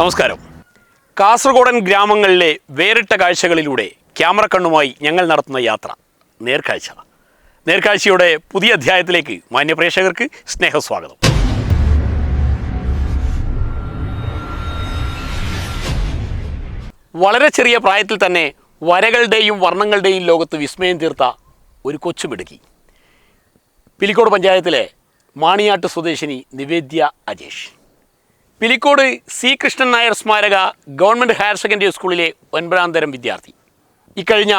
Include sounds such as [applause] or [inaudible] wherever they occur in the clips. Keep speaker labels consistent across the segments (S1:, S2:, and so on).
S1: നമസ്കാരം. കാസർഗോഡൻ ഗ്രാമങ്ങളിലെ വേറിട്ട കാഴ്ചകളിലൂടെ ക്യാമറ കണ്ണുമായി ഞങ്ങൾ നടത്തുന്ന യാത്ര നേർക്കാഴ്ച നേർക്കാഴ്ചയുടെ പുതിയ അധ്യായത്തിലേക്ക് മാന്യപ്രേക്ഷകർക്ക് സ്നേഹസ്വാഗതം. വളരെ ചെറിയ പ്രായത്തിൽ തന്നെ വരകളുടെയും വർണങ്ങളുടെയും ലോകത്ത് വിസ്മയം തീർത്ത ഒരു കൊച്ചുമിടുക്കി. പിലിക്കോട് പഞ്ചായത്തിലെ മാണിയാട്ട് സ്വദേശിനി നിവേദ്യ അജേഷ്. പിലിക്കോട് സി കൃഷ്ണൻ നായർ സ്മാരക ഗവൺമെന്റ് ഹയർ സെക്കൻഡറി സ്കൂളിലെ ഒൻപതാം തരം വിദ്യാർത്ഥി. ഇക്കഴിഞ്ഞ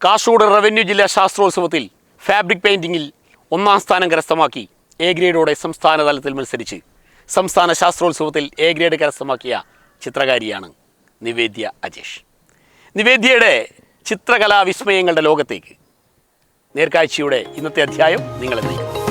S1: കാസർഗോഡ് റവന്യൂ ജില്ലാ ശാസ്ത്രോത്സവത്തിൽ ഫാബ്രിക് പെയിന്റിങ്ങിൽ ഒന്നാം സ്ഥാനം കരസ്ഥമാക്കി എ ഗ്രേഡോടെ സംസ്ഥാന തലത്തിൽ മത്സരിച്ച് സംസ്ഥാന ശാസ്ത്രോത്സവത്തിൽ എ ഗ്രേഡ് കരസ്ഥമാക്കിയ ചിത്രകാരിയാണ് നിവേദ്യ അജേഷ്. നിവേദ്യയുടെ ചിത്രകലാ വിസ്മയങ്ങളുടെ ലോകത്തേക്ക് നേർക്കാഴ്ചയുടെ ഇന്നത്തെ അധ്യായം നിങ്ങളെ നയിക്കും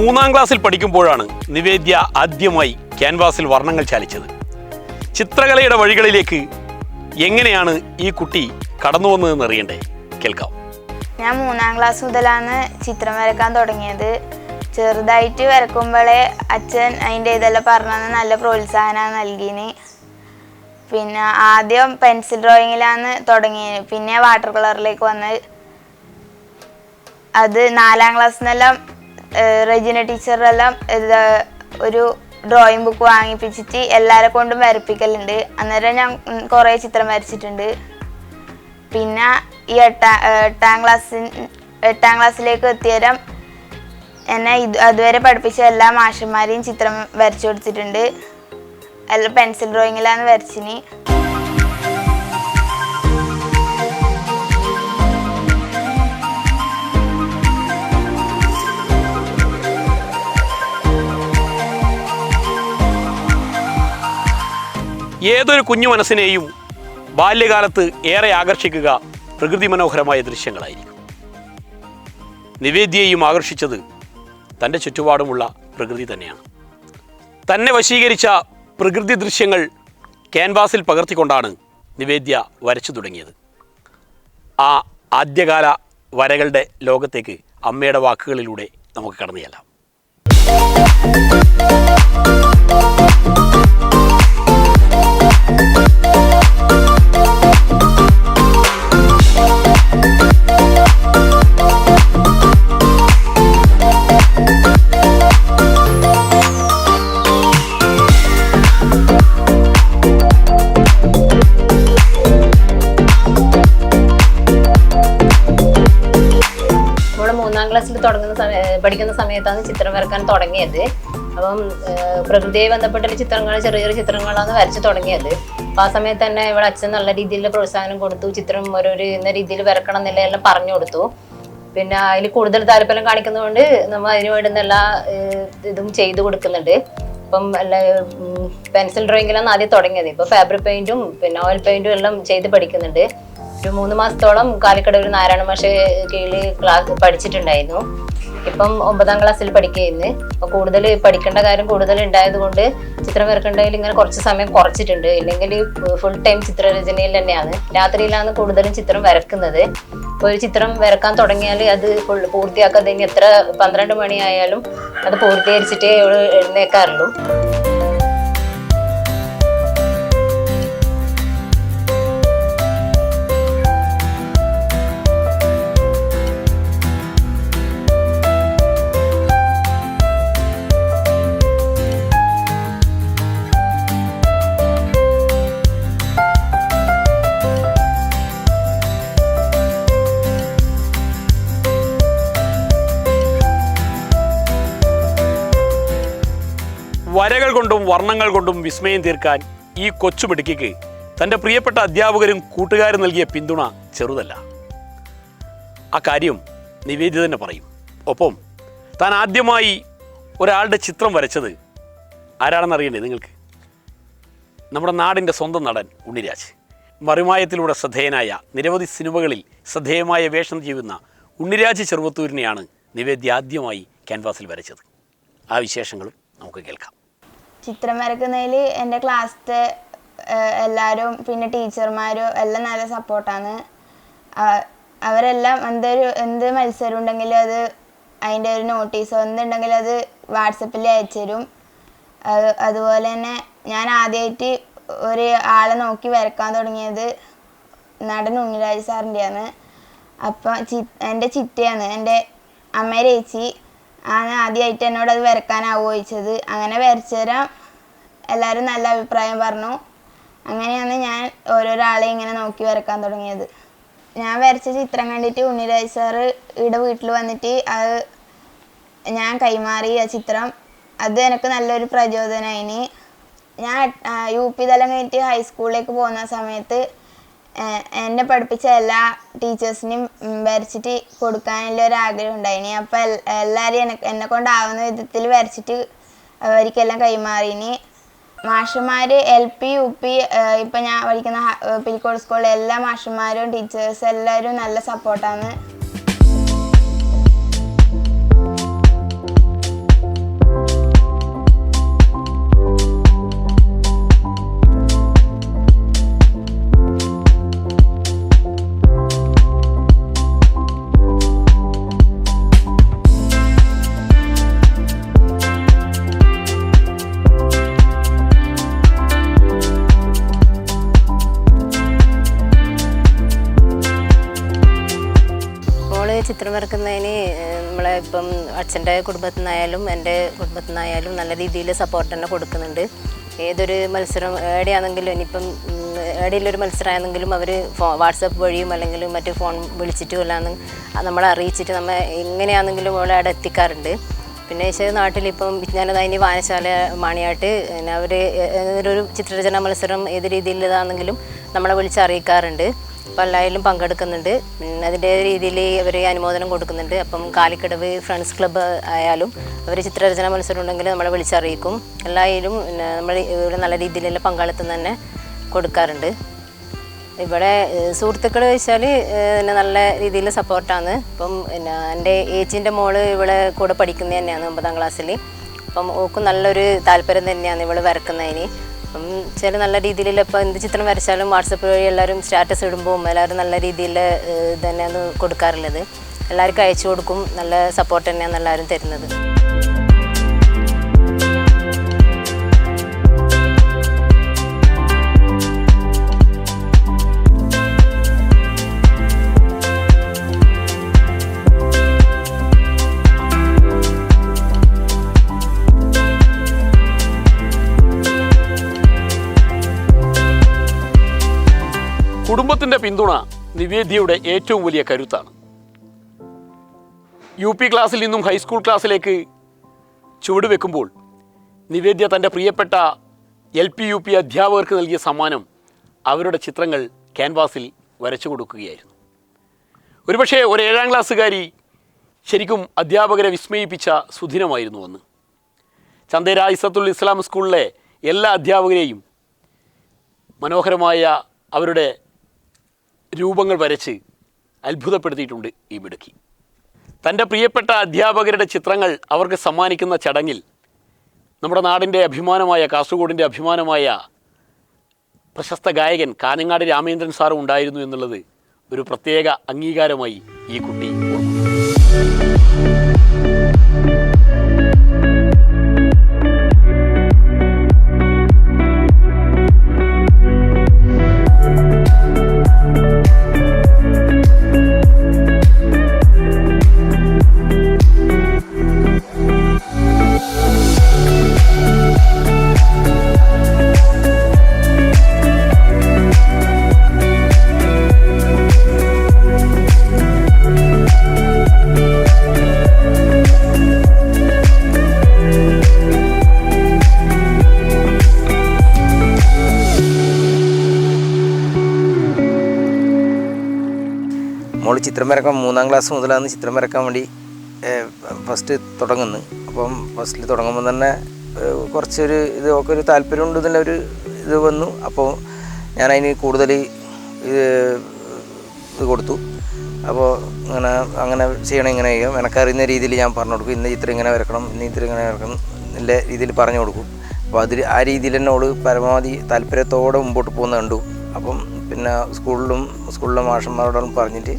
S1: മൂന്നാം ക്ലാസ്സിൽ പഠിക്കുമ്പോഴാണ് നിവേദ്യ ആദ്യമായി ക്യാൻവാസിൽ വർണങ്ങൾ ചാലിച്ചത്. ചിത്രകലയുടെ വഴികളിലേക്ക് എങ്ങനെയാണ് ഈ കുട്ടി കടന്നു വന്നതെന്ന് അറിയണ്ടേ? കേൾക്കാം.
S2: ഞാൻ മൂന്നാം ക്ലാസ് മുതലാണ് ചിത്രം വരക്കാൻ തുടങ്ങിയത്. ചെറുതായിട്ട് വരക്കുമ്പോഴേ അച്ഛൻ അതിന്റെ ഇതെല്ലാം പറഞ്ഞത് നല്ല പ്രോത്സാഹനമാണ് നൽകിയത് പിന്നെ ആദ്യം പെൻസിൽ ഡ്രോയിങ്ങിലാണ് തുടങ്ങിയത്. പിന്നെ വാട്ടർ കളറിലേക്ക് വന്ന്. അത് നാലാം ക്ലാസ്സിൽ നിന്നെല്ലാം റെജിന ടീച്ചറെല്ലാം ഒരു ഡ്രോയിങ് ബുക്ക് വാങ്ങിപ്പിച്ചിട്ട് എല്ലാരെ കൊണ്ടും വരപ്പിക്കലുണ്ട്. അന്നേരം ഞാൻ കുറേ ചിത്രം വരച്ചിട്ടുണ്ട്. പിന്നെ ഈ എട്ടാം എട്ടാം ക്ലാസ്സിൽ എട്ടാം ക്ലാസ്സിലേക്ക് എത്തിയരം എന്നെ ഇത് അതുവരെ പഠിപ്പിച്ച എല്ലാ മാഷന്മാരെയും ചിത്രം വരച്ചു കൊടുത്തിട്ടുണ്ട്. എല്ലാം പെൻസിൽ ഡ്രോയിങ്ങിലാണ് വരച്ചിന്.
S1: ഏതൊരു കുഞ്ഞു മനസ്സിനെയും ബാല്യകാലത്ത് ഏറെ ആകർഷിക്കുക പ്രകൃതി മനോഹരമായ ദൃശ്യങ്ങളായിരിക്കും. നിവേദ്യയെയും ആകർഷിച്ചത് തന്റെ ചുറ്റുപാടുമുള്ള പ്രകൃതി തന്നെയാണ്. തന്നെ വശീകരിച്ച പ്രകൃതി ദൃശ്യങ്ങൾ ക്യാൻവാസിൽ പകർത്തിക്കൊണ്ടാണ് നിവേദ്യ വരച്ചു തുടങ്ങിയത്. ആ ആദ്യകാല വരകളുടെ ലോകത്തേക്ക് അമ്മയുടെ വാക്കുകളിലൂടെ നമുക്ക് കടന്നു ചെല്ലാം.
S3: ക്ലാസ്സിൽ തുടങ്ങുന്ന പഠിക്കുന്ന സമയത്താണ് ചിത്രം വരക്കാൻ തുടങ്ങിയത്. അപ്പം പ്രകൃതിയെ ബന്ധപ്പെട്ട ചിത്രങ്ങൾ ചെറിയ ചെറിയ ചിത്രങ്ങളാണ് വരച്ചു തുടങ്ങിയത്. അപ്പോൾ ആ സമയത്ത് തന്നെ ഇവിടെ അച്ഛൻ നല്ല രീതിയിൽ പ്രോത്സാഹനം കൊടുത്തു ചിത്രം ഓരോ ഇന്ന രീതിയിൽ വരക്കണം എന്നുള്ള എല്ലാം പറഞ്ഞു കൊടുത്തു. പിന്നെ അതിൽ കൂടുതൽ താല്പര്യം കാണിക്കുന്നതുകൊണ്ട് നമ്മൾ അതിന് വേണ്ടുന്ന എല്ലാ ഇതും ചെയ്തു കൊടുക്കുന്നുണ്ട്. ഇപ്പം അല്ല പെൻസിൽ ഡ്രോയിങ്ങിലാണ് ആദ്യം തുടങ്ങിയത്. ഇപ്പൊ ഫാബ്രിക് പെയിന്റും പിന്നെ ഓയിൽ പെയിന്റും എല്ലാം ചെയ്ത് പഠിക്കുന്നുണ്ട്. ഒരു മൂന്ന് മാസത്തോളം കാലിക്കട ഒരു നാരായണ മാഷ കീഴിൽ ക്ലാസ് പഠിച്ചിട്ടുണ്ടായിരുന്നു. ഇപ്പം ഒമ്പതാം ക്ലാസ്സിൽ പഠിക്കുകയായിരുന്നു. അപ്പൊ കൂടുതൽ പഠിക്കേണ്ട കാര്യം കൂടുതൽ ഉണ്ടായതുകൊണ്ട് ചിത്രം വരക്കേണ്ടതിൽ ഇങ്ങനെ കുറച്ച് സമയം കുറച്ചിട്ടുണ്ട്. ഇല്ലെങ്കിൽ ഫുൾ ടൈം ചിത്രരചനയിൽ തന്നെയാണ്. രാത്രിയിലാണ് കൂടുതലും ചിത്രം വരക്കുന്നത് ഇപ്പൊ ഒരു ചിത്രം വരക്കാൻ തുടങ്ങിയാൽ അത് ഫുൾ പൂർത്തിയാക്കാതെ ഇനി എത്ര പന്ത്രണ്ട് മണിയായാലും അത് പൂർത്തീകരിച്ചിട്ടേ എഴുന്നേക്കാറുള്ളൂ.
S1: കൊണ്ടും വർണങ്ങൾ കൊണ്ടും വിസ്മയം തീർക്കാൻ ഈ കൊച്ചുമിടുക്കിക്ക് തന്റെ പ്രിയപ്പെട്ട അധ്യാപകരും കൂട്ടുകാരും നൽകിയ പിന്തുണ ചെറുതല്ല. ആ കാര്യം നിവേദ്യ തന്നെ പറയും. ഒപ്പം താൻ ആദ്യമായി ഒരാളുടെ ചിത്രം വരച്ചത് ആരാണെന്ന് അറിയണ്ടേ നിങ്ങൾക്ക്? നമ്മുടെ നാടിന്റെ സ്വന്തം നടൻ ഉണ്ണിരാജ്. മറിമായത്തിലൂടെ ശ്രദ്ധേയനായ നിരവധി സിനിമകളിൽ ശ്രദ്ധേയമായ വേഷം ചെയ്യുന്ന ഉണ്ണിരാജ് ചെറുവത്തൂരിനെയാണ് നിവേദ്യ ആദ്യമായി ക്യാൻവാസിൽ വരച്ചത്. ആ വിശേഷങ്ങളും നമുക്ക് കേൾക്കാം.
S2: ചിത്രം വരക്കുന്നതിൽ എന്റെ ക്ലാസ്സിലെ എല്ലാവരും പിന്നെ ടീച്ചർമാരും എല്ലാം നല്ല സപ്പോർട്ടാണ് അവരെല്ലാം എന്തൊരു എന്ത് മത്സരം ഉണ്ടെങ്കിലും അത് അതിന്റെ ഒരു നോട്ടീസോ എന്തുണ്ടെങ്കിലും അത് വാട്സപ്പിൽ അയച്ചു തരും അതുപോലെ തന്നെ ഞാൻ ആദ്യമായിട്ട് ഒരു ആളെ നോക്കി വരക്കാൻ തുടങ്ങിയത് നടൻ ഉണ്ണിരാജ് സാറിന്റെയാണ്. അപ്പം ചി എന്റെ ചിറ്റയാണ്. എന്റെ അമ്മേരേച്ചി ആണ് ആദ്യമായിട്ട് എന്നോട് അത് വരക്കാനാവോ ചോദിച്ചത്. അങ്ങനെ വരച്ചു തരാം എല്ലാവരും നല്ല അഭിപ്രായം പറഞ്ഞു. അങ്ങനെയാണ് ഞാൻ ഓരോരാളെ ഇങ്ങനെ നോക്കി വരക്കാൻ തുടങ്ങിയത്. ഞാൻ വരച്ച ചിത്രം കണ്ടിട്ട് ഉണ്ണിരാജ് സാറ് ഇവിടെ വീട്ടിൽ വന്നിട്ട് അത് ഞാൻ കൈമാറി ആ ചിത്രം. അത് എനിക്ക് നല്ലൊരു പ്രചോദനമായിന് ഞാൻ യു പി തലം കഴിഞ്ഞിട്ട് ഹൈസ്കൂളിലേക്ക് പോകുന്ന സമയത്ത് എന്നെ പഠിപ്പിച്ച എല്ലാ ടീച്ചേഴ്സിനും വരച്ചിട്ട് കൊടുക്കാനുള്ള ഒരു ആഗ്രഹം ഉണ്ടായിനി. അപ്പോൾ എല്ലാവരും എന്നെ എന്നെ കൊണ്ടാവുന്ന വിധത്തിൽ വരച്ചിട്ട് അവർക്കെല്ലാം കൈമാറിനി. മാഷന്മാർ എൽ പി യു പി ഇപ്പം ഞാൻ പഠിക്കുന്ന പിൽക്കോട് സ്കൂളിലെ എല്ലാ മാഷന്മാരും ടീച്ചേഴ്സ് എല്ലാവരും നല്ല സപ്പോർട്ടാണ്
S4: അച്ഛന്റെ കുടുംബത്തിൽ നിന്നായാലും എന്റെ കുടുംബത്തിൽ നിന്നായാലും നല്ല രീതിയിൽ സപ്പോർട്ട് തന്നെ കൊടുക്കുന്നുണ്ട്. ഏതൊരു മത്സരം എവിടെയാണെങ്കിലും ഇനിയിപ്പം ഏടെയുള്ളൊരു മത്സരമാണെങ്കിലും അവർ ഫോ വാട്സപ്പ് വഴിയും അല്ലെങ്കിൽ മറ്റു ഫോൺ വിളിച്ചിട്ടും അല്ലാന്ന് നമ്മളെ അറിയിച്ചിട്ട് നമ്മൾ എങ്ങനെയാണെങ്കിലും അവളെ അവിടെ എത്തിക്കാറുണ്ട്. പിന്നെ വെച്ചാൽ നാട്ടിലിപ്പം വിജ്ഞാനദായിനി വായനശാല മാണിയായിട്ട് അവർ ഒരു ചിത്രരചന മത്സരം ഏത് രീതിയിലുള്ളതാണെങ്കിലും നമ്മളെ വിളിച്ച് അറിയിക്കാറുണ്ട് എല്ലാവരിലും പങ്കെടുക്കുന്നുണ്ട്. അതിന്റെ രീതിയിൽ അവർ അനുമോദനം കൊടുക്കുന്നുണ്ട്. അപ്പം കാലിക്കടവ് ഫ്രണ്ട്സ് ക്ലബ്ബ് ആയാലും അവർ ചിത്രരചന മത്സരം ഉണ്ടെങ്കിൽ നമ്മളെ വിളിച്ചറിയിക്കും. എല്ലാവരും നമ്മൾ ഇവിടെ നല്ല രീതിയിലുള്ള പങ്കാളിത്തം തന്നെ കൊടുക്കാറുണ്ട്. ഇവിടെ സുഹൃത്തുക്കൾ വെച്ചാൽ പിന്നെ നല്ല രീതിയിൽ സപ്പോർട്ടാണ്. ഇപ്പം പിന്നെ എന്റെ ഏച്ചിന്റെ മോൾ ഇവിടെ കൂടെ പഠിക്കുന്നത് തന്നെയാണ് ഒമ്പതാം ക്ലാസ്സിൽ അപ്പം ഓക്കും നല്ലൊരു താല്പര്യം തന്നെയാണ് ഇവൾ വരക്കുന്നതിന്. അപ്പം ചില നല്ല രീതിയിൽ ഇപ്പോൾ എന്ത് ചിത്രം വരച്ചാലും വാട്സപ്പ് വഴി എല്ലാവരും സ്റ്റാറ്റസ് ഇടുമ്പോൾ എല്ലാവരും നല്ല രീതിയിൽ തന്നെയാണ് കൊടുക്കാറുള്ളത്. എല്ലാവർക്കും അയച്ചു കൊടുക്കും നല്ല സപ്പോർട്ട് തന്നെയാണ് എല്ലാവരും തരുന്നത്.
S1: കുടുംബത്തിന്റെ പിന്തുണ നിവേദ്യയുടെ ഏറ്റവും വലിയ കരുത്താണ്. യു പി ക്ലാസ്സിൽ നിന്നും ഹൈസ്കൂൾ ക്ലാസ്സിലേക്ക് ചുവട് വെക്കുമ്പോൾ നിവേദ്യ തന്റെ പ്രിയപ്പെട്ട എൽ പി യു പി അധ്യാപകർക്ക് നൽകിയ സമ്മാനം അവരുടെ ചിത്രങ്ങൾ ക്യാൻവാസിൽ വരച്ചു കൊടുക്കുകയായിരുന്നു. ഒരുപക്ഷെ ഒരു ഏഴാം ക്ലാസ്സുകാരി ശരിക്കും അധ്യാപകരെ വിസ്മയിപ്പിച്ച സുദിനമായിരുന്നു അന്ന് ചന്ദേര ഇസത്തുൽ ഇസ്ലാം സ്കൂളിലെ എല്ലാ അധ്യാപകരെയും മനോഹരമായ അവരുടെ രൂപങ്ങൾ വരച്ച് അത്ഭുതപ്പെടുത്തിയിട്ടുണ്ട് ഈ മിടുക്കി. തന്റെ പ്രിയപ്പെട്ട അധ്യാപകരുടെ ചിത്രങ്ങൾ അവർക്ക് സമ്മാനിക്കുന്ന ചടങ്ങിൽ നമ്മുടെ നാടിന്റെ അഭിമാനമായ കാസർഗോഡിന്റെ അഭിമാനമായ പ്രശസ്ത ഗായകൻ കാനങ്ങാട് രാമേന്ദ്രൻ സാറും ഉണ്ടായിരുന്നു എന്നുള്ളത് ഒരു പ്രത്യേക അംഗീകാരമായി ഈ കുട്ടി
S5: ചിത്രം വരക്കാൻ മൂന്നാം ക്ലാസ് മുതലാണ് ചിത്രം വരക്കാൻ വേണ്ടി ഫസ്റ്റ് തുടങ്ങുന്നത് അപ്പം ഫസ്റ്റിൽ തുടങ്ങുമ്പോൾ തന്നെ കുറച്ചൊരു ഇത് ഒക്കെ ഒരു താല്പര്യമുണ്ട് എന്നുള്ള ഒരു ഇത് വന്നു. അപ്പോൾ ഞാൻ അതിന് കൂടുതൽ ഇത് ഇത് കൊടുത്തു. അപ്പോൾ ഇങ്ങനെ അങ്ങനെ ചെയ്യണം ഇങ്ങനെ ചെയ്യും എനക്കറിയുന്ന രീതിയിൽ ഞാൻ പറഞ്ഞു കൊടുക്കും ഇന്ന് ചിത്രം ഇങ്ങനെ വരക്കണം ഇന്ന് ചിത്രം ഇങ്ങനെ വരക്കണം എന്നുള്ള രീതിയിൽ പറഞ്ഞു കൊടുക്കും. അപ്പോൾ അതിൽ ആ രീതിയിൽ തന്നെ അവൾ പരമാവധി താല്പര്യത്തോടെ മുമ്പോട്ട് പോകുന്ന കണ്ടു. അപ്പം പിന്നെ സ്കൂളിലും സ്കൂളിലെ മാഷന്മാരോടും പറഞ്ഞിട്ട്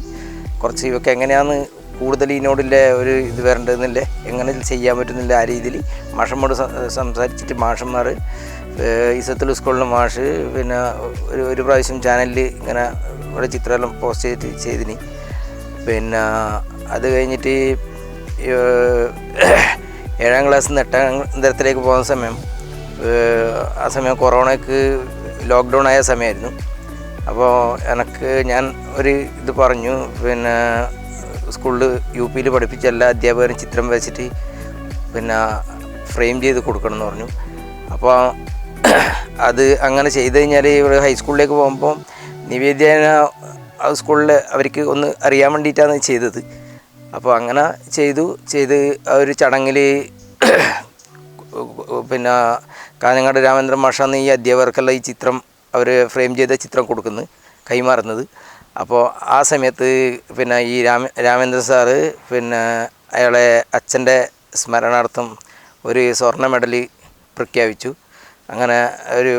S5: കുറച്ച് ഇവർക്ക് എങ്ങനെയാണ് കൂടുതൽ ഇതിനോടുള്ള ഒരു ഇത് വരേണ്ടതെന്നില്ല എങ്ങനെ ചെയ്യാൻ പറ്റുന്നില്ല ആ രീതിയിൽ മാഷന്മാരോട് സംസാരിച്ചിട്ട് മാഷന്മാർ ഇസത്തുൽ സ്കൂളിലെ മാഷ് പിന്നെ ഒരു ഒരു പ്രാവശ്യം ചാനലിൽ ഇങ്ങനെ ഇവിടെ ചിത്രമെല്ലാം പോസ്റ്റ് ചെയ്തിട്ട് ചെയ്തിന്. പിന്നെ അത് കഴിഞ്ഞിട്ട് ഏഴാം ക്ലാസ് നിന്ന് എട്ടാം തരത്തിലേക്ക് പോകുന്ന സമയം ആ സമയം കൊറോണയ്ക്ക് ലോക്ക്ഡൗൺ ആയ സമയമായിരുന്നു. അപ്പോൾ എനിക്ക് ഞാൻ ഒരു ഇത് പറഞ്ഞു. പിന്നെ സ്കൂളിൽ യു പിയിൽ പഠിപ്പിച്ച എല്ലാ അധ്യാപകരും ചിത്രം വരച്ചിട്ട് പിന്നെ ഫ്രെയിം ചെയ്ത് കൊടുക്കണം എന്ന് പറഞ്ഞു. അപ്പോൾ അത് അങ്ങനെ ചെയ്ത് കഴിഞ്ഞാൽ ഇവിടെ ഹൈസ്കൂളിലേക്ക് പോകുമ്പോൾ ആ സ്കൂളിൽ അവർക്ക് ഒന്ന് അറിയാൻ വേണ്ടിയിട്ടാണ് ചെയ്തത്. അപ്പോൾ അങ്ങനെ ചെയ്തു. ചെയ്ത് ആ ഒരു ചടങ്ങിൽ പിന്നെ കാഞ്ഞങ്ങാട് രാമേന്ദ്രൻ മാഷാന്ന് ഈ അധ്യാപകർക്കെല്ലാം ഈ ചിത്രം അവർ ഫ്രെയിം ചെയ്ത ചിത്രം കൊടുക്കുന്നത് കൈമാറുന്നത്. അപ്പോൾ ആ സമയത്ത് പിന്നെ ഈ രാമ രാമേന്ദ്ര സാറ് പിന്നെ അയാളെ അച്ഛന്റെ സ്മരണാർത്ഥം ഒരു സ്വർണ മെഡൽ പ്രഖ്യാപിച്ചു. അങ്ങനെ ഒരു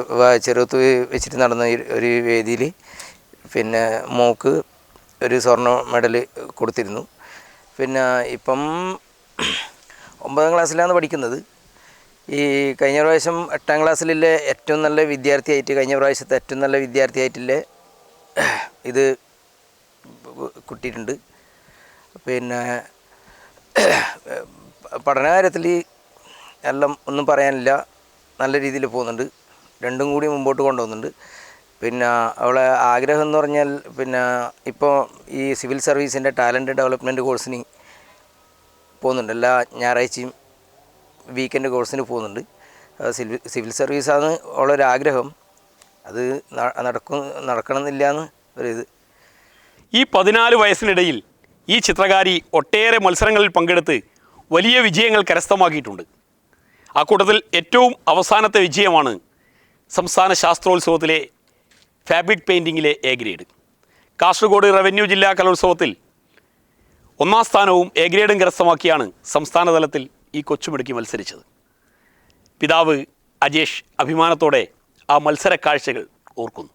S5: ചെറുത്ത് വെച്ചിട്ട് നടന്ന ഒരു വേദിയിൽ പിന്നെ മോക്ക് ഒരു സ്വർണ മെഡൽ കൊടുത്തിരുന്നു. പിന്നെ ഇപ്പം ഒമ്പതാം ക്ലാസ്സിലാണ് പഠിക്കുന്നത്. ഈ കഴിഞ്ഞ പ്രാവശ്യം എട്ടാം ക്ലാസ്സിലെ ഏറ്റവും നല്ല വിദ്യാർത്ഥിയായിട്ട് കഴിഞ്ഞ പ്രാവശ്യത്തെ ഏറ്റവും നല്ല വിദ്യാർത്ഥിയായിട്ടില്ലേ ഇത് കിട്ടിയിട്ടുണ്ട്. പിന്നെ പഠനകാര്യത്തിൽ എല്ലാം ഒന്നും പറയാനില്ല. നല്ല രീതിയിൽ പോകുന്നുണ്ട്. രണ്ടും കൂടി മുമ്പോട്ട് കൊണ്ടുപോകുന്നുണ്ട് പിന്നെ അവളെ ആഗ്രഹം എന്ന് പറഞ്ഞാൽ പിന്നെ ഇപ്പോൾ ഈ സിവിൽ സർവീസിന്റെ ടാലന്റ് ഡെവലപ്മെന്റ് കോഴ്സിന് പോകുന്നുണ്ട്. എല്ലാ ഞായറാഴ്ചയും വീക്കെൻഡ് കോഴ്സിന് പോകുന്നുണ്ട്. സിവിൽ സിവിൽ സർവീസാണ് ഉള്ളൊരാഗ്രഹം. അത് നടക്കും നടക്കണമെന്നില്ല എന്ന് ഒരു ഇത്
S1: ഈ പതിനാല് വയസ്സിനിടയിൽ ഈ ചിത്രകാരി ഒട്ടേറെ മത്സരങ്ങളിൽ പങ്കെടുത്ത് വലിയ വിജയങ്ങൾ കരസ്ഥമാക്കിയിട്ടുണ്ട്. ആ കൂട്ടത്തിൽ ഏറ്റവും അവസാനത്തെ വിജയമാണ് സംസ്ഥാന ശാസ്ത്രോത്സവത്തിലെ ഫാബ്രിക് പെയിന്റിങ്ങിലെ എ ഗ്രേഡ്. കാസർഗോഡ് റവന്യൂ ജില്ലാ കലോത്സവത്തിൽ ഒന്നാം സ്ഥാനവും എ ഗ്രേഡും കരസ്ഥമാക്കിയാണ് സംസ്ഥാന തലത്തിൽ ഈ കൊച്ചുമിടുക്കി മത്സരിച്ചത്. പിതാവ് അജേഷ് അഭിമാനത്തോടെ ആ മത്സര കാഴ്ചകൾ ഓർക്കുന്നു.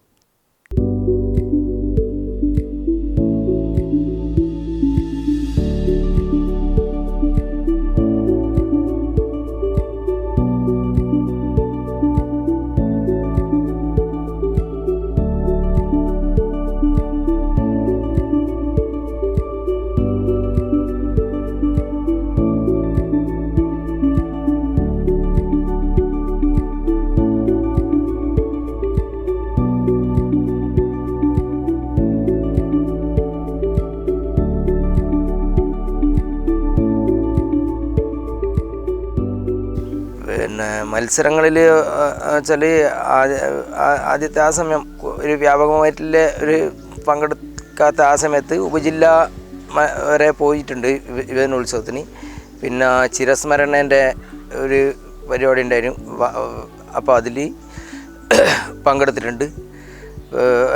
S5: പിന്നെ മത്സരങ്ങളിൽ വെച്ചാൽ ആദ്യത്തെ ആ സമയം ഒരു വ്യാപകമായിട്ടുള്ള ഒരു പങ്കെടുക്കാത്ത ആ സമയത്ത് ഉപജില്ല വരെ പോയിട്ടുണ്ട് യുവ- യുവജനോത്സവത്തിന് പിന്നെ ചിരസ്മരണേന്റെ ഒരു പരിപാടി ഉണ്ടായിരുന്നു. അപ്പോൾ അതിൽ [coughs] പങ്കെടുത്തിട്ടുണ്ട്.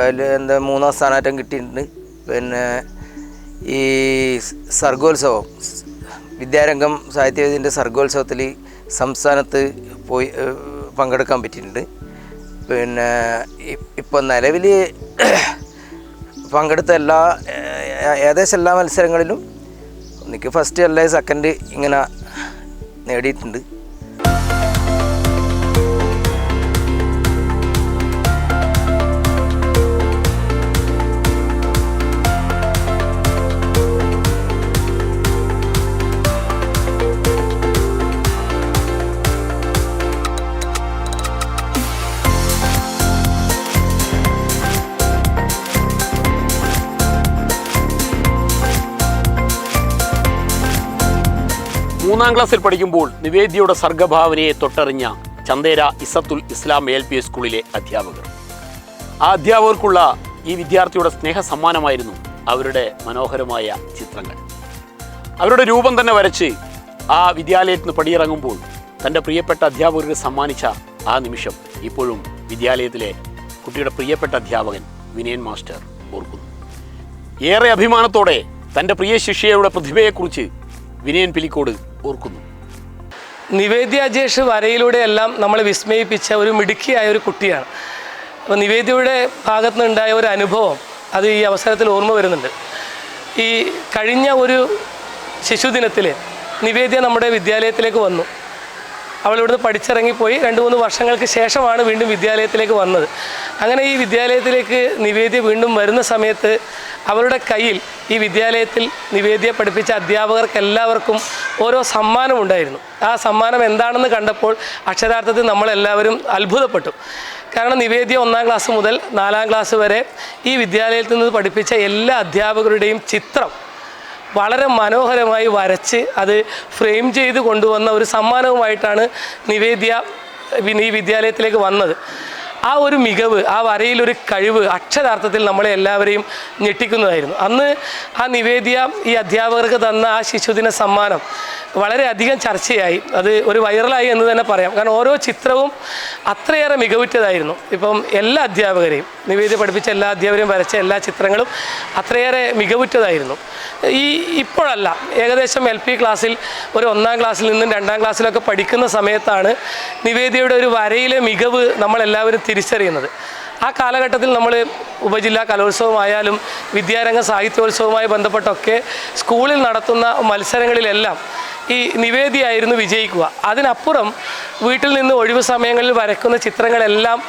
S5: അതിൽ എന്താ മൂന്നാം സ്ഥാനാറ്റം കിട്ടിയിട്ടുണ്ട്. പിന്നെ ഈ സർഗോത്സവം വിദ്യാരംഗം സാഹിത്യവേദിന്റെ സർഗോത്സവത്തിൽ സംസ്ഥാനത്ത് പോയി പങ്കെടുക്കാൻ പറ്റിയിട്ടുണ്ട്. പിന്നെ ഇപ്പോൾ നിലവിൽ പങ്കെടുത്ത എല്ലാ ഏകദേശം എല്ലാ മത്സരങ്ങളിലും ഒന്നിക്ക് ഫസ്റ്റ് അല്ലെ സെക്കൻഡ് ഇങ്ങനെ നേടിയിട്ടുണ്ട്.
S1: മൂന്നാം ക്ലാസ്സിൽ പഠിക്കുമ്പോൾ നിവേദ്യയുടെ സർഗഭാവനയെ തൊട്ടറിഞ്ഞ ചന്ദേര ഇസത്തുൽ ഇസ്ലാം എൽ പി സ്കൂളിലെ അധ്യാപകർ. ആ അധ്യാപകർക്കുള്ള ഈ വിദ്യാർത്ഥിയുടെ സ്നേഹ സമ്മാനമായിരുന്നു അവരുടെ മനോഹരമായ ചിത്രങ്ങൾ. അവരുടെ രൂപം തന്നെ വരച്ച് ആ വിദ്യാലയത്തിൽ നിന്ന് പടിയിറങ്ങുമ്പോൾ തന്റെ പ്രിയപ്പെട്ട അധ്യാപകർക്ക് സമ്മാനിച്ച ആ നിമിഷം ഇപ്പോഴും വിദ്യാലയത്തിലെ കുട്ടിയുടെ പ്രിയപ്പെട്ട അധ്യാപകൻ വിനയൻ മാസ്റ്റർ ഓർക്കുന്നു. ഏറെ അഭിമാനത്തോടെ തന്റെ പ്രിയ ശിഷ്യയുടെ പ്രതിഭയെക്കുറിച്ച് വിനയൻ പിലിക്കോട് ഓർക്കുന്നു.
S6: നിവേദ്യ ജേഷ് വരയിലൂടെയെല്ലാം നമ്മളെ വിസ്മയിപ്പിച്ച ഒരു മിടുക്കിയായ ഒരു കുട്ടിയാണ്. അപ്പോൾ നിവേദ്യയുടെ ഭാഗത്തു നിന്നുണ്ടായ ഒരു അനുഭവം അത് ഈ അവസരത്തിൽ ഓർമ്മ വരുന്നുണ്ട്. ഈ കഴിഞ്ഞ ഒരു ശിശുദിനത്തിൽ നിവേദ്യ നമ്മുടെ വിദ്യാലയത്തിലേക്ക് വന്നു. അവൾ ഇവിടുന്ന് പഠിച്ചിറങ്ങിപ്പോയി. രണ്ട് മൂന്ന് വർഷങ്ങൾക്ക് ശേഷമാണ് വീണ്ടും വിദ്യാലയത്തിലേക്ക് വന്നത്. അങ്ങനെ ഈ വിദ്യാലയത്തിലേക്ക് നിവേദ്യ വീണ്ടും വരുന്ന സമയത്ത് അവരുടെ കയ്യിൽ ഈ വിദ്യാലയത്തിൽ നിവേദ്യ പഠിപ്പിച്ച അധ്യാപകർക്ക് എല്ലാവർക്കും ഓരോ സമ്മാനം ഉണ്ടായിരുന്നു. ആ സമ്മാനം എന്താണെന്ന് കണ്ടപ്പോൾ അക്ഷരാർത്ഥത്തിൽ നമ്മളെല്ലാവരും അത്ഭുതപ്പെട്ടു. കാരണം നിവേദ്യ ഒന്നാം ക്ലാസ് മുതൽ നാലാം ക്ലാസ് വരെ ഈ വിദ്യാലയത്തിൽ നിന്ന് പഠിപ്പിച്ച എല്ലാ അധ്യാപകരുടെയും ചിത്രം വളരെ മനോഹരമായി വരച്ച് അത് ഫ്രെയിം ചെയ്ത് കൊണ്ടുവന്ന ഒരു സമ്മാനവുമായിട്ടാണ് നിവേദ്യ ഈ വിദ്യാലയത്തിലേക്ക് വന്നത്. ആ ഒരു മികവ് ആ വരയിലൊരു കഴിവ് അക്ഷരാർത്ഥത്തിൽ നമ്മളെ എല്ലാവരെയും ഞെട്ടിക്കുന്നതായിരുന്നു. അന്ന് ആ നിവേദ്യ ഈ അധ്യാപകർക്ക് തന്ന ആ ശിശുദിന സമ്മാനം വളരെയധികം ചർച്ചയായി. അത് ഒരു വൈറലായി എന്ന് തന്നെ പറയാം. കാരണം ഓരോ ചിത്രവും അത്രയേറെ മികവുറ്റതായിരുന്നു. ഇപ്പം എല്ലാ അധ്യാപകരെയും നിവേദ്യ പഠിപ്പിച്ച എല്ലാ അധ്യാപകരെയും വരച്ച എല്ലാ ചിത്രങ്ങളും അത്രയേറെ മികവുറ്റതായിരുന്നു. ഈ ഇപ്പോഴല്ല ഏകദേശം എൽ പി ക്ലാസ്സിൽ ഒരു ഒന്നാം ക്ലാസ്സിൽ നിന്നും രണ്ടാം ക്ലാസ്സിലൊക്കെ പഠിക്കുന്ന സമയത്താണ് നിവേദ്യയുടെ ഒരു വരയിലെ മികവ് നമ്മളെല്ലാവരും തിരിച്ചറിയുന്നത്. ആ കാലഘട്ടത്തിൽ നമ്മൾ ഉപജില്ലാ കലോത്സവമായാലും വിദ്യാരംഗ സാഹിത്യോത്സവവുമായി ബന്ധപ്പെട്ടൊക്കെ സ്കൂളിൽ നടത്തുന്ന മത്സരങ്ങളിലെല്ലാം ഈ നിവേദിയായിരുന്നു വിജയിക്കുക. അതിനപ്പുറം വീട്ടിൽ നിന്ന് ഒഴിവ് സമയങ്ങളിൽ വരയ്ക്കുന്ന ചിത്രങ്ങളെല്ലാം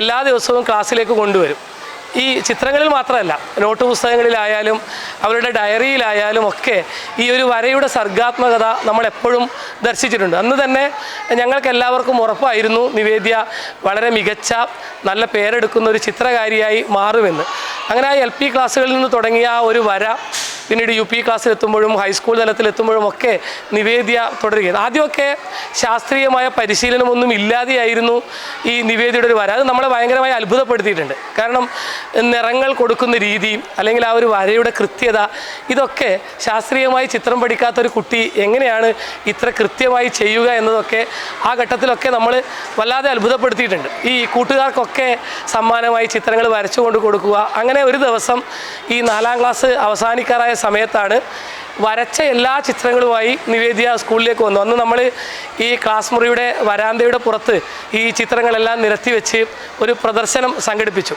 S6: എല്ലാ ദിവസവും ക്ലാസ്സിലേക്ക് കൊണ്ടുവരും. ഈ ചിത്രങ്ങളിൽ മാത്രമല്ല നോട്ട് പുസ്തകങ്ങളിലായാലും അവരുടെ ഡയറിയിലായാലും ഒക്കെ ഈ ഒരു വരയുടെ സർഗാത്മകത നമ്മളെപ്പോഴും ദർശിച്ചിട്ടുണ്ട്. അന്ന് തന്നെ ഞങ്ങൾക്ക് എല്ലാവർക്കും ഉറപ്പായിരുന്നു നിവേദ്യ വളരെ മികച്ച നല്ല പേരെടുക്കുന്ന ഒരു ചിത്രകാരിയായി മാറുമെന്ന്. അങ്ങനെ ആ എൽ പി ക്ലാസ്സുകളിൽ നിന്ന് തുടങ്ങിയ ആ ഒരു വര പിന്നീട് യു പി ക്ലാസ്സിലെത്തുമ്പോഴും ഹൈസ്കൂൾ തലത്തിലെത്തുമ്പോഴും ഒക്കെ നിവേദ്യ തുടരുകയാണ്. ആദ്യമൊക്കെ ശാസ്ത്രീയമായ പരിശീലനമൊന്നും ഇല്ലാതെയായിരുന്നു ഈ നിവേദ്യയുടെ ഒരു വര. അത് നമ്മളെ ഭയങ്കരമായി അത്ഭുതപ്പെടുത്തിയിട്ടുണ്ട്. കാരണം നിറങ്ങൾ കൊടുക്കുന്ന രീതി അല്ലെങ്കിൽ ആ ഒരു വരയുടെ കൃത്യത ഇതൊക്കെ ശാസ്ത്രീയമായി ചിത്രം പഠിക്കാത്ത ഒരു കുട്ടി എങ്ങനെയാണ് ഇത്ര കൃത്യമായി ചെയ്യുക എന്നതൊക്കെ ആ ഘട്ടത്തിലൊക്കെ നമ്മൾ വല്ലാതെ അത്ഭുതപ്പെടുത്തിയിട്ടുണ്ട്. ഈ കൂട്ടുകാർക്കൊക്കെ സമ്മാനമായി ചിത്രങ്ങൾ വരച്ചു കൊണ്ട് കൊടുക്കുക. അങ്ങനെ ഒരു ദിവസം ഈ നാലാം ക്ലാസ് അവസാനിക്കാറായ സമയത്താണ് വരച്ച എല്ലാ ചിത്രങ്ങളുമായി നിവേദ്യ സ്കൂളിലേക്ക് വന്നു. അന്ന് നമ്മൾ ഈ ക്ലാസ് മുറിയുടെ വരാന്തയുടെ പുറത്ത് ഈ ചിത്രങ്ങളെല്ലാം നിരത്തി വെച്ച് ഒരു പ്രദർശനം സംഘടിപ്പിച്ചു.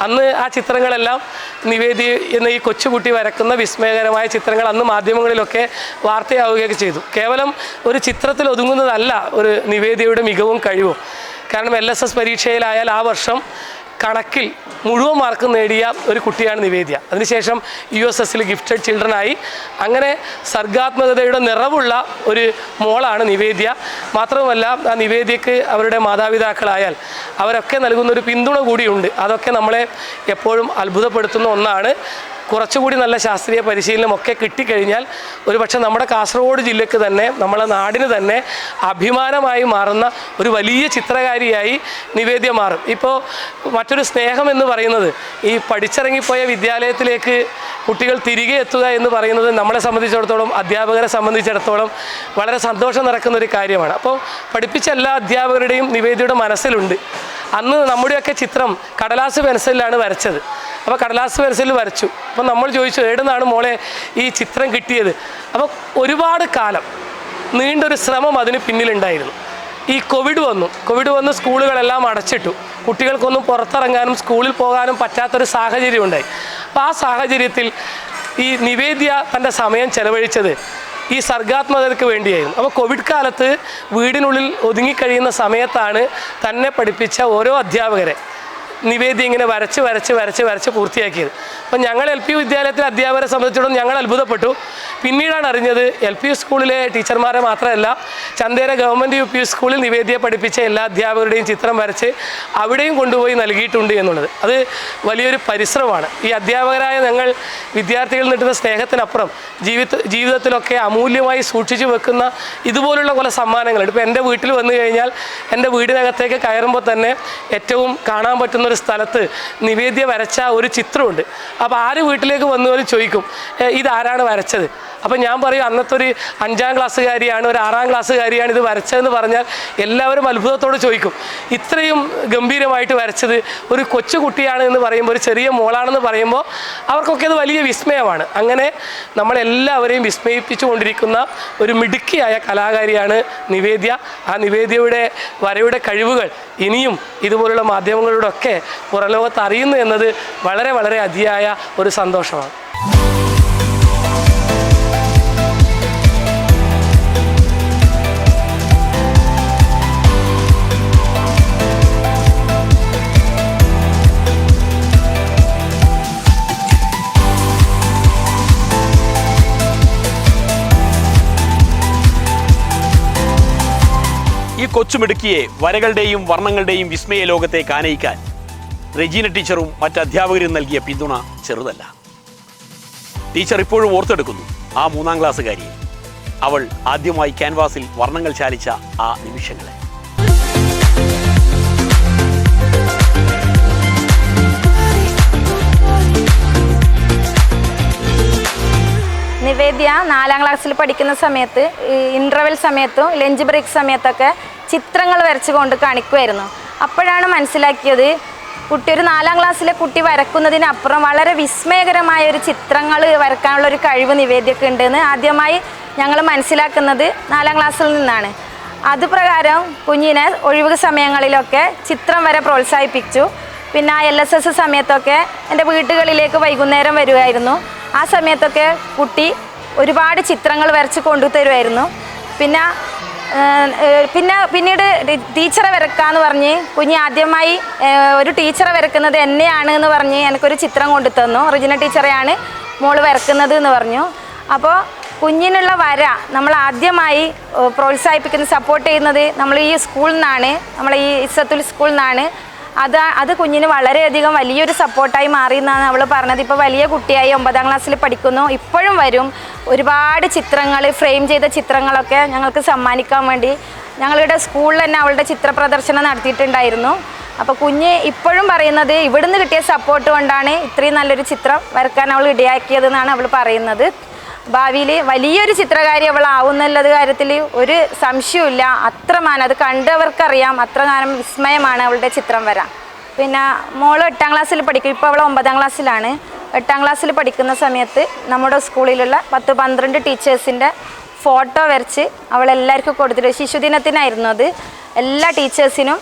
S6: അന്ന് ആ ചിത്രങ്ങളെല്ലാം നിവേദി എന്ന ഈ കൊച്ചുകുട്ടി വരക്കുന്ന വിസ്മയകരമായ ചിത്രങ്ങൾ അന്ന് മാധ്യമങ്ങളിലൊക്കെ വാർത്തയാവുകയൊക്കെ ചെയ്തു. കേവലം ഒരു ചിത്രത്തിൽ ഒതുങ്ങുന്നതല്ല ഒരു നിവേദിയുടെ മികവും കഴിവും. കാരണം എൽ എസ് എസ് പരീക്ഷയിലായാൽ ആ വർഷം കണക്കിൽ മുഴുവൻ മാർക്ക് നേടിയ ഒരു കുട്ടിയാണ് നിവേദ്യ. അതിനുശേഷം യു എസ് എസിൽ ഗിഫ്റ്റഡ് ചിൽഡ്രനായി അങ്ങനെ സർഗാത്മകതയുടെ നിറവുള്ള ഒരു മോളാണ് നിവേദ്യ. മാത്രവുമല്ല ആ നിവേദ്യക്ക് അവരുടെ മാതാപിതാക്കളായാൽ അവരൊക്കെ നൽകുന്ന ഒരു പിന്തുണ കൂടിയുണ്ട്. അതൊക്കെ നമ്മളെ എപ്പോഴും അത്ഭുതപ്പെടുത്തുന്ന ഒന്നാണ്. കുറച്ചുകൂടി നല്ല ശാസ്ത്രീയ പരിശീലനം ഒക്കെ കിട്ടിക്കഴിഞ്ഞാൽ ഒരുപക്ഷെ നമ്മുടെ കാസർഗോഡ് ജില്ലയ്ക്ക് തന്നെ നമ്മളെ നാടിന് തന്നെ അഭിമാനമായി മാറുന്ന ഒരു വലിയ ചിത്രകാരിയായി നിവേദ്യ മാറും. ഇപ്പോൾ മറ്റൊരു സ്നേഹം എന്ന് പറയുന്നത് ഈ പഠിച്ചിറങ്ങിപ്പോയ വിദ്യാലയത്തിലേക്ക് കുട്ടികൾ തിരികെ എത്തുക എന്ന് പറയുന്നത് നമ്മളെ സംബന്ധിച്ചിടത്തോളം അധ്യാപകരെ സംബന്ധിച്ചിടത്തോളം വളരെ സന്തോഷം നിറക്കുന്ന ഒരു കാര്യമാണ്. അപ്പോൾ പഠിപ്പിച്ച എല്ലാ അധ്യാപകരുടെയും നിവേദ്യയുടെ മനസ്സിലുണ്ട്. അന്ന് നമ്മുടെയൊക്കെ ചിത്രം കടലാസ് പെൻസിലാണ് വരച്ചത്. അപ്പോൾ കടലാസ് പെൻസിൽ വരച്ചു. അപ്പോൾ നമ്മൾ ചോദിച്ചു എവിടുന്നാണ് മോളെ ഈ ചിത്രം കിട്ടിയത്? അപ്പോൾ ഒരുപാട് കാലം നീണ്ടൊരു ശ്രമം അതിന് പിന്നിലുണ്ടായിരുന്നു. ഈ കോവിഡ് വന്നു. കോവിഡ് വന്ന് സ്കൂളുകളെല്ലാം അടച്ചിട്ടു. കുട്ടികൾക്കൊന്നും പുറത്തിറങ്ങാനും സ്കൂളിൽ പോകാനും പറ്റാത്തൊരു സാഹചര്യം ഉണ്ടായി. അപ്പോൾ ആ സാഹചര്യത്തിൽ ഈ നിവേദ്യ തന്റെ സമയം ചെലവഴിച്ചത് ഈ സർഗാത്മകതയ്ക്ക് വേണ്ടിയായിരുന്നു. അപ്പോൾ കോവിഡ് കാലത്ത് വീടിനുള്ളിൽ ഒതുങ്ങിക്കഴിയുന്ന സമയത്താണ് തന്നെ പഠിപ്പിച്ച ഓരോ അധ്യാപകരെ നിവേദ്യ ഇങ്ങനെ വരച്ച് വരച്ച് വരച്ച് വരച്ച് പൂർത്തിയാക്കിയത്. അപ്പം ഞങ്ങൾ എൽ പി വിദ്യാലയത്തിലെ അധ്യാപകരെ സംബന്ധിച്ചിടത്തോളം ഞങ്ങൾ അത്ഭുതപ്പെട്ടു. പിന്നീടാണ് അറിഞ്ഞത് എൽ പി സ്കൂളിലെ ടീച്ചർമാരെ മാത്രമല്ല ചന്തേര ഗവൺമെന്റ് യു പി സ്കൂളിൽ നിവേദ്യയെ പഠിപ്പിച്ച എല്ലാ അധ്യാപകരുടെയും ചിത്രം വരച്ച് അവിടെയും കൊണ്ടുപോയി നൽകിയിട്ടുണ്ട് എന്നുള്ളത്. അത് വലിയൊരു പരിശ്രമമാണ്. ഈ അധ്യാപകരായ ഞങ്ങൾ വിദ്യാർത്ഥികളിൽ നിട്ടുന്ന സ്നേഹത്തിനപ്പുറം ജീവിത ജീവിതത്തിലൊക്കെ അമൂല്യമായി സൂക്ഷിച്ചു വെക്കുന്ന ഇതുപോലുള്ള പല സമ്മാനങ്ങൾ. ഇപ്പോൾ എന്റെ വീട്ടിൽ വന്നു കഴിഞ്ഞാൽ എന്റെ വീടിനകത്തേക്ക് കയറുമ്പോൾ തന്നെ ഏറ്റവും കാണാൻ പറ്റുന്ന ഒരു സ്ഥലത്ത് നിവേദ്യ വരച്ച ഒരു ചിത്രമുണ്ട്. അപ്പോൾ ആര് വീട്ടിലേക്ക് വന്നവരും ചോദിക്കും "ഏ, ഇതാരാണ് വരച്ചത്? അപ്പം ഞാൻ പറയും അന്നത്തെ ഒരു അഞ്ചാം ക്ലാസ്സുകാരിയാണ് ഒരു ആറാം ക്ലാസ്സുകാരിയാണ് ഇത് വരച്ചതെന്ന് പറഞ്ഞാൽ എല്ലാവരും അത്ഭുതത്തോട് ചോദിക്കും ഇത്രയും ഗംഭീരമായിട്ട് വരച്ചത് ഒരു കൊച്ചു കുട്ടിയാണ് എന്ന് പറയുമ്പോൾ ഒരു ചെറിയ മോളാണെന്ന് പറയുമ്പോൾ അവർക്കൊക്കെ അത് വലിയ വിസ്മയമാണ്. അങ്ങനെ നമ്മളെല്ലാവരെയും വിസ്മയിപ്പിച്ചുകൊണ്ടിരിക്കുന്ന ഒരു മിടുക്കിയായ കലാകാരിയാണ് നിവേദ്യ. ആ നിവേദ്യയുടെ വരയുടെ കഴിവുകൾ ഇനിയും ഇതുപോലുള്ള മാധ്യമങ്ങളിലൂടെ ഒക്കെ പുറലോകത്ത് അറിയുന്നു എന്നത് വളരെ വളരെ അതിയായ ഒരു സന്തോഷമാണ്.
S1: കൊച്ചുമിടുക്കിയെ വരകളുടെയും വർണങ്ങളുടെയും വിസ്മയ ലോകത്തെ ആനയിക്കാൻ റെജീന ടീച്ചറും മറ്റ് അധ്യാപകരും നൽകിയ പിന്തുണ ചെറുതല്ല. ടീച്ചർ ഇപ്പോഴും ഓർത്തെടുക്കുന്നു ആ മൂന്നാം ക്ലാസ്സുകാരിയെ അവൾ ആദ്യമായി ക്യാൻവാസിൽ വർണങ്ങൾ ചാലിച്ച ആ നിമിഷങ്ങളെ.
S7: നിവേദ്യ നാലാം ക്ലാസ്സിൽ പഠിക്കുന്ന സമയത്ത് ഇന്റർവെൽ സമയത്തും ലഞ്ച് ബ്രേക്ക് സമയത്തൊക്കെ ചിത്രങ്ങൾ വരച്ചുകൊണ്ട് കാണിക്കുമായിരുന്നു അപ്പോഴാണ് മനസ്സിലാക്കിയത് കുട്ടി ഒരു നാലാം ക്ലാസ്സിലെ കുട്ടി വരക്കുന്നതിനപ്പുറം വളരെ വിസ്മയകരമായ ഒരു ചിത്രങ്ങൾ വരക്കാനുള്ള ഒരു കഴിവ് നിവേദ്യക്ക് ഉണ്ടെന്ന് ആദ്യമായി ഞങ്ങൾ മനസ്സിലാക്കുന്നത് നാലാം ക്ലാസ്സിൽ നിന്നാണ്. അതുപ്രകാരം കുഞ്ഞിനെ ഒഴിവ് സമയങ്ങളിലൊക്കെ ചിത്രം വരെ പ്രോത്സാഹിപ്പിച്ചു. പിന്നെ ആ എൽ എസ് എസ് സമയത്തൊക്കെ എന്റെ വീട്ടുകളിലേക്ക് വൈകുന്നേരം വരുമായിരുന്നു ആ സമയത്തൊക്കെ കുട്ടി ഒരുപാട് ചിത്രങ്ങൾ വരച്ച് കൊണ്ടുതരുമായിരുന്നു പിന്നെ പിന്നെ പിന്നീട് ടീച്ചറെ വരക്കാന്ന് പറഞ്ഞ് കുഞ്ഞ് ആദ്യമായി ഒരു ടീച്ചറെ വരക്കുന്നത് എന്നെയാണ് എന്ന് പറഞ്ഞ് എനിക്കൊരു ചിത്രം കൊണ്ടു തന്നു. റിജിന ടീച്ചറെയാണ് മോൾ വരക്കുന്നത് എന്ന് പറഞ്ഞു. അപ്പോൾ കുഞ്ഞിനുള്ള വര നമ്മൾ ആദ്യമായി പ്രോത്സാഹിപ്പിക്കുന്ന സപ്പോർട്ട് ചെയ്യുന്നത് നമ്മൾ ഈ സ്കൂളിൽ നിന്നാണ് നമ്മൾ ഈ ഇസത്തുൽ സ്കൂളിൽ നിന്നാണ് അത് അത് കുഞ്ഞിന് വളരെയധികം വലിയൊരു സപ്പോർട്ടായി മാറി എന്നാണ് അവൾ പറഞ്ഞത്. ഇപ്പോൾ വലിയ കുട്ടിയായി ഒമ്പതാം ക്ലാസ്സിൽ പഠിക്കുന്നു. ഇപ്പോഴും വരും. ഒരുപാട് ചിത്രങ്ങൾ ഫ്രെയിം ചെയ്ത ചിത്രങ്ങളൊക്കെ ഞങ്ങൾക്ക് സമ്മാനിക്കാൻ വേണ്ടി ഞങ്ങളുടെ സ്കൂളിൽ തന്നെ അവളുടെ ചിത്ര പ്രദർശനം നടത്തിയിട്ടുണ്ടായിരുന്നു. അപ്പോൾ കുഞ്ഞ് ഇപ്പോഴും പറയുന്നത് ഇവിടുന്ന് കിട്ടിയ സപ്പോർട്ട് കൊണ്ടാണ് ഇത്രയും നല്ലൊരു ചിത്രം വരക്കാൻ അവൾ ഇടയാക്കിയതെന്നാണ് അവൾ പറയുന്നത്. ഭാവിയിൽ വലിയൊരു ചിത്രകാരി അവളാവുന്നുള്ളത് കാര്യത്തിൽ ഒരു സംശയവുമില്ല. അത്രമാനം അത് കണ്ടവർക്കറിയാം. അത്ര കാലം വിസ്മയമാണ് അവളുടെ ചിത്രം വരാം പിന്നെ മോൾ എട്ടാം ക്ലാസ്സിൽ പഠിക്കും. ഇപ്പോൾ അവൾ ഒമ്പതാം ക്ലാസ്സിലാണ്. എട്ടാം ക്ലാസ്സിൽ പഠിക്കുന്ന സമയത്ത് നമ്മുടെ സ്കൂളിലുള്ള പത്ത് പന്ത്രണ്ട് ടീച്ചേഴ്സിന്റെ ഫോട്ടോ വരച്ച് അവൾ എല്ലാവർക്കും കൊടുത്തിട്ട് ശിശുദിനത്തിനായിരുന്നു അത്. എല്ലാ ടീച്ചേഴ്സിനും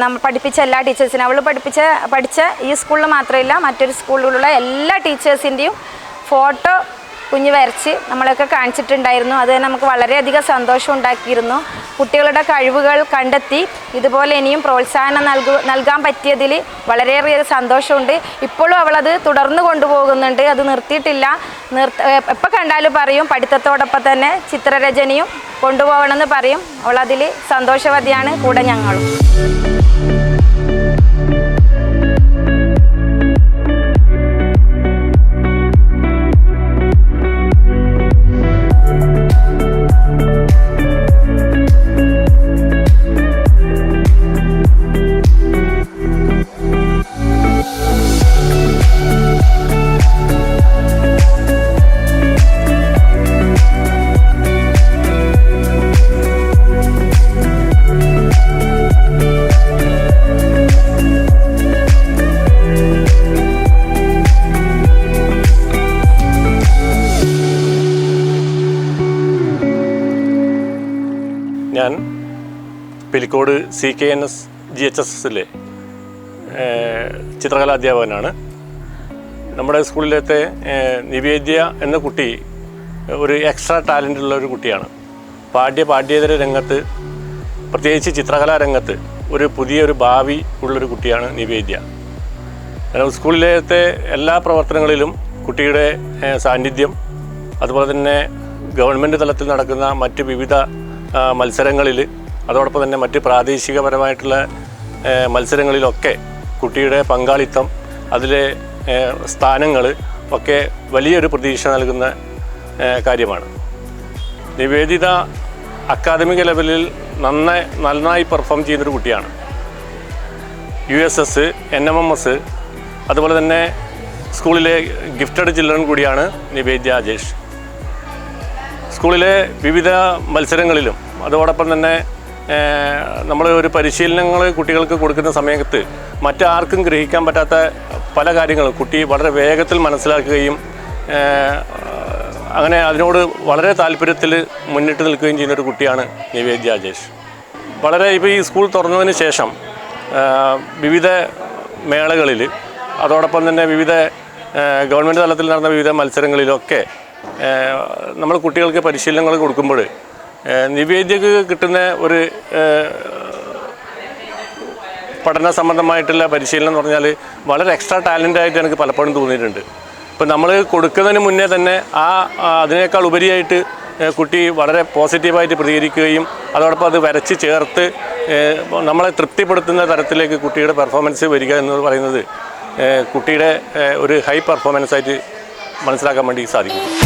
S7: നമ്മൾ പഠിപ്പിച്ച എല്ലാ ടീച്ചേഴ്സിനും അവൾ പഠിപ്പിച്ച പഠിച്ച ഈ സ്കൂളിൽ മാത്രമല്ല മറ്റൊരു സ്കൂളിലുള്ള എല്ലാ ടീച്ചേഴ്സിന്റെയും ഫോട്ടോ കുഞ്ഞ് വരച്ച് നമ്മളൊക്കെ കാണിച്ചിട്ടുണ്ടായിരുന്നു. അത് നമുക്ക് വളരെയധികം സന്തോഷം ഉണ്ടാക്കിയിരുന്നു. കുട്ടികളുടെ കഴിവുകൾ കണ്ടെത്തി ഇതുപോലെ ഇനിയും പ്രോത്സാഹനം നൽകു നൽകാൻ പറ്റിയതിൽ വളരെയേറെ സന്തോഷമുണ്ട്. ഇപ്പോഴും അവളത് തുടർന്ന് കൊണ്ടുപോകുന്നുണ്ട്. അത് നിർത്തിയിട്ടില്ല. നിർത്ത എപ്പോൾ കണ്ടാലും പറയും പഠിത്തത്തോടൊപ്പം തന്നെ ചിത്രരചനയും കൊണ്ടുപോകണമെന്ന് പറയും. അവളതിൽ സന്തോഷവതിയാണ് കൂടെ ഞങ്ങളും.
S8: C K N S G H S എസിലെ ചിത്രകലാ അധ്യാപകനാണ്. നമ്മുടെ സ്കൂളിലത്തെ നിവേദ്യ എന്ന കുട്ടി ഒരു എക്സ്ട്രാ ടാലന്റ് ഉള്ള ഒരു കുട്ടിയാണ്. പാഠ്യ പാഠ്യേതര രംഗത്ത് പ്രത്യേകിച്ച് ചിത്രകലാ രംഗത്ത് ഒരു പുതിയൊരു ഭാവി ഉള്ളൊരു കുട്ടിയാണ് നിവേദ്യ. കാരണം സ്കൂളിലത്തെ എല്ലാ പ്രവർത്തനങ്ങളിലും കുട്ടിയുടെ സാന്നിധ്യം അതുപോലെ തന്നെ ഗവൺമെന്റ് തലത്തിൽ നടക്കുന്ന മറ്റ് വിവിധ മത്സരങ്ങളിൽ അതോടൊപ്പം തന്നെ മറ്റ് പ്രാദേശികപരമായിട്ടുള്ള മത്സരങ്ങളിലൊക്കെ കുട്ടിയുടെ പങ്കാളിത്തം അതിലെ സ്ഥാനങ്ങൾ ഒക്കെ വലിയൊരു പ്രതീക്ഷ നൽകുന്ന കാര്യമാണ്. നിവേദിത അക്കാദമിക ലെവലിൽ നന്നായി നന്നായി പെർഫോം ചെയ്യുന്നൊരു കുട്ടിയാണ്. U S S N M M S അതുപോലെ തന്നെ സ്കൂളിലെ ഗിഫ്റ്റഡ് ചിൽഡ്രൻ കൂടിയാണ് നിവേദ്യ അജേഷ് സ്കൂളിലെ വിവിധ മത്സരങ്ങളിലും അതോടൊപ്പം തന്നെ നമ്മൾ ഒരു പരിശീലനങ്ങൾ കുട്ടികൾക്ക് കൊടുക്കുന്ന സമയത്ത് മറ്റാർക്കും ഗ്രഹിക്കാൻ പറ്റാത്ത പല കാര്യങ്ങളും കുട്ടി വളരെ വേഗത്തിൽ മനസ്സിലാക്കുകയും അങ്ങനെ അതിനോട് വളരെ താല്പര്യത്തിൽ മുന്നിട്ട് നിൽക്കുകയും ചെയ്യുന്ന ഒരു കുട്ടിയാണ് നിവേദ്യ അജേഷ് വളരെ ഇപ്പോൾ ഈ സ്കൂൾ തുറന്നതിന് ശേഷം വിവിധ മേളകളിൽ അതോടൊപ്പം തന്നെ വിവിധ ഗവൺമെന്റ് തലത്തിൽ നടന്ന വിവിധ മത്സരങ്ങളിലൊക്കെ നമ്മൾ കുട്ടികൾക്ക് പരിശീലനങ്ങൾ കൊടുക്കുമ്പോൾ നിവേദ്യക്ക് കിട്ടുന്ന ഒരു പഠന സംബന്ധമായിട്ടുള്ള പരിശീലനം എന്ന് പറഞ്ഞാൽ വളരെ എക്സ്ട്രാ ടാലന്റ് ആയിട്ട് എനിക്ക് പലപ്പോഴും തോന്നിയിട്ടുണ്ട്. ഇപ്പം നമ്മൾ കൊടുക്കുന്നതിന് മുന്നേ തന്നെ ആ അതിനേക്കാൾ ഉപരിയായിട്ട് കുട്ടി വളരെ പോസിറ്റീവായിട്ട് പ്രതികരിക്കുകയും അതോടൊപ്പം അത് വരച്ച് ചേർത്ത് നമ്മളെ തൃപ്തിപ്പെടുത്തുന്ന തരത്തിലേക്ക് കുട്ടിയുടെ പെർഫോമൻസ് വരിക എന്ന് പറയുന്നത് കുട്ടിയുടെ ഒരു ഹൈ പെർഫോമൻസ് ആയിട്ട് മനസ്സിലാക്കാൻ വേണ്ടി സാധിക്കും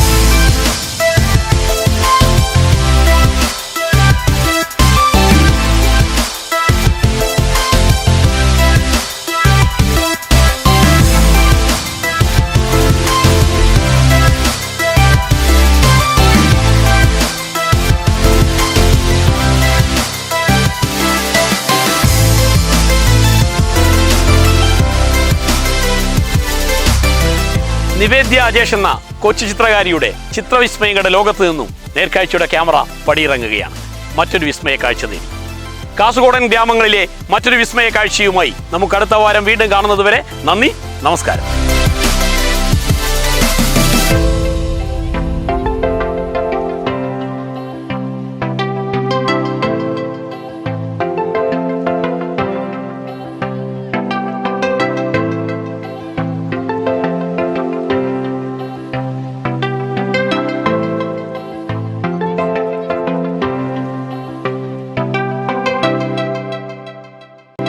S1: നിവേദ്യ അജേഷ് എന്ന കൊച്ചു ചിത്രകാരിയുടെ ചിത്രവിസ്മയങ്ങളുടെ ലോകത്ത് നിന്നും നേർക്കാഴ്ചയുടെ ക്യാമറ പടിയിറങ്ങുകയാണ്. മറ്റൊരു വിസ്മയ കാഴ്ച നേടി. കാസർഗോഡൻ ഗ്രാമങ്ങളിലെ മറ്റൊരു വിസ്മയ കാഴ്ചയുമായി നമുക്ക് അടുത്ത വാരം വീണ്ടും കാണുന്നതുവരെ നന്ദി നമസ്കാരം.